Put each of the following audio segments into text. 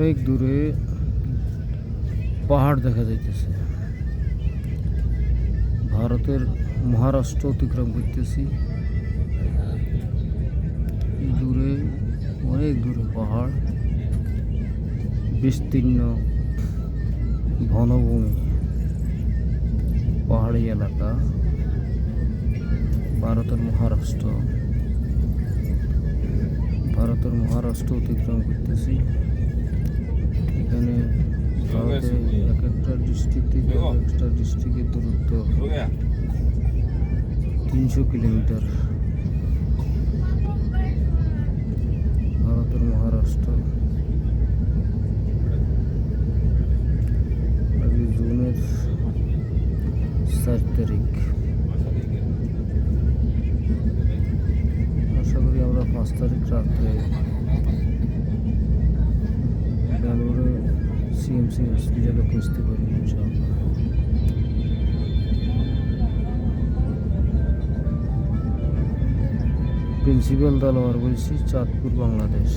অনেক দূরে পাহাড় দেখা যাইতেছে। ভারতের মহারাষ্ট্র অতিক্রম করতেছি। দূরে, অনেক দূরে পাহাড়। বিস্তীর্ণ বনভূমি। পাহাড়ি এলাকা। ভারতের মহারাষ্ট্র। ভারতের মহারাষ্ট্র অতিক্রম করতেছি। এখানে ভারতে এক একটা ডিস্ট্রিক্ট থেকে এক একটা ডিস্ট্রিক্টের দূরত্ব। তিনশো কিলোমিটার। ভারতের মহারাষ্ট্র। আজকে জুনের সাত তারিখ। আশা করি আমরা পাঁচ তারিখ রাত্রে সিএমসি হসপিটালে পৌঁছতে পারি ইনশাআল্লাহ প্রিন্সিপাল দালোয়ার বলছি চাঁদপুর বাংলাদেশ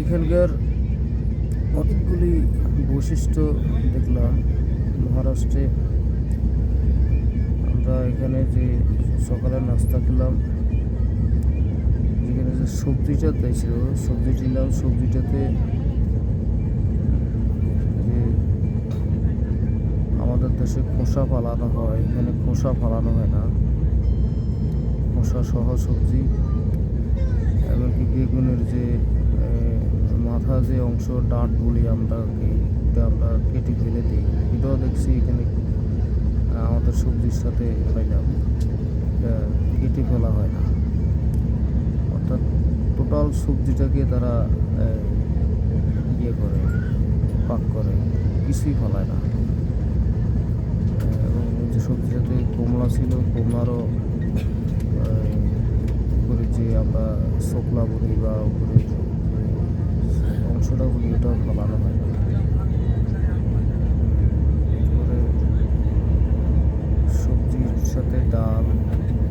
এখানকার অনেকগুলি বৈশিষ্ট্য দেখলাম। মহারাষ্ট্রে আমরা এখানে যে সকালে নাস্তা খেলাম, যেখানে যে সবজিটা দিয়েছিল সবজি নিলাম সবজিটাতে আমাদের দেশে খোসা ফালানো হয়, এখানে খোসা ফালানো হয় না। খোসা সহ সবজি। এমনকি বেগুনের যে মাথা যে অংশ, ডাঁট বলি আমরা আমরা কেটে ফেলে দিই। এটাও দেখছি এখানে আমাদের সবজির সাথে পাইলাম কেটে ফেলা হয় না। অর্থাৎ টোটাল সবজিটাকে তারা ইয়ে করে, পাক করে, কিছুই ফেলায় না। এবং যে সবজিটাতে কমলা ছিল, কমলারও উপরে যে আমরা শোকলা বলি বা উপরে অংশটা বলি ওটাও ফলানো হয় না এরপরে সবজির সাথে ডাল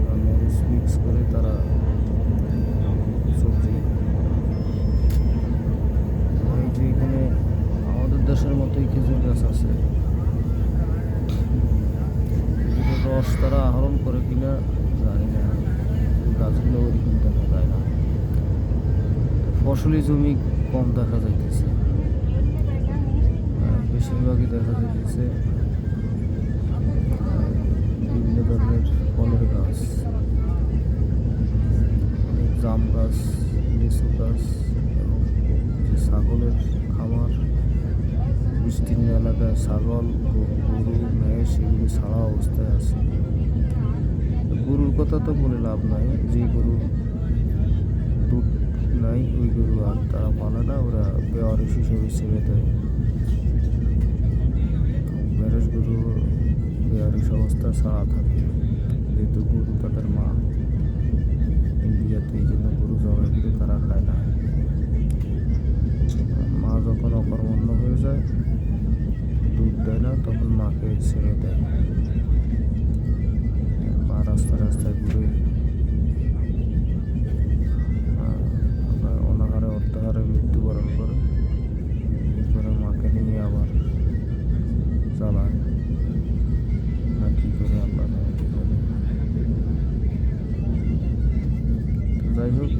আর মরিচ মিক্স করে তারা সবজি এই যে এখানে আমাদের দেশের মতোই খেজুর গাছ আছে। রস তারা আহরণ করে কিনা জানি না। গাছগুলো ওরকম দেখা যায় না। ফসলি জমি কম দেখা যাইতেছে। বেশিরভাগই দেখা যাইতেছে বিভিন্ন ধরনের ফলের গাছ। জাম গাছ, লিচু গাছ, এবং ছাগলের খামার। বিস্তীর্ণ এলাকায় ছাগল, গরু মেষ এগুলি ছাড়া অবস্থায় আছে। গরুর কথা তো বলে লাভ নাই। যে গরু দুধ নাই ওই গরু আর তারা পালে না, ওরা বেওয়ারিশ হিসেবে ছেড়ে দেয়। মেরেজ গরু বেওয়ারিশ অবস্থা ছাড়া থাকে, যেহেতু গরু তাদের মা না তখন মাকে ছেড়ে দেয় মা রাস্তায় রাস্তায় ঘুরে। অনাহারে অর্ধাহারে মৃত্যুবরণ করে এরপরে মাকে নিয়ে আবার চালায়। না কি করে আল্লাহ যাই হোক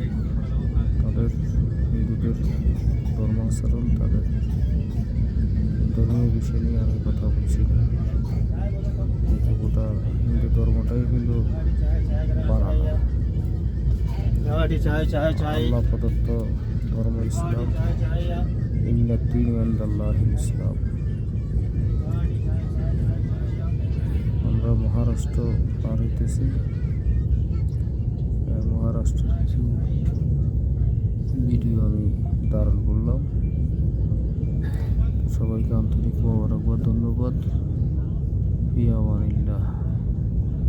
বিষয় নিয়ে আমি কথা বলছি। না গোটা হিন্দু ধর্মটাই কিন্তু প্রদত্ত ধর্ম ইসলাম ইসলাম। আমরা মহারাষ্ট্র পার হইতেছি। মহারাষ্ট্রের কিছু ভিডিও আমি ধারণ করলাম। সবাইকে আন্তরিক মোবারকবাদ ধন্যবাদ। ফিয়ামানিল্লাহ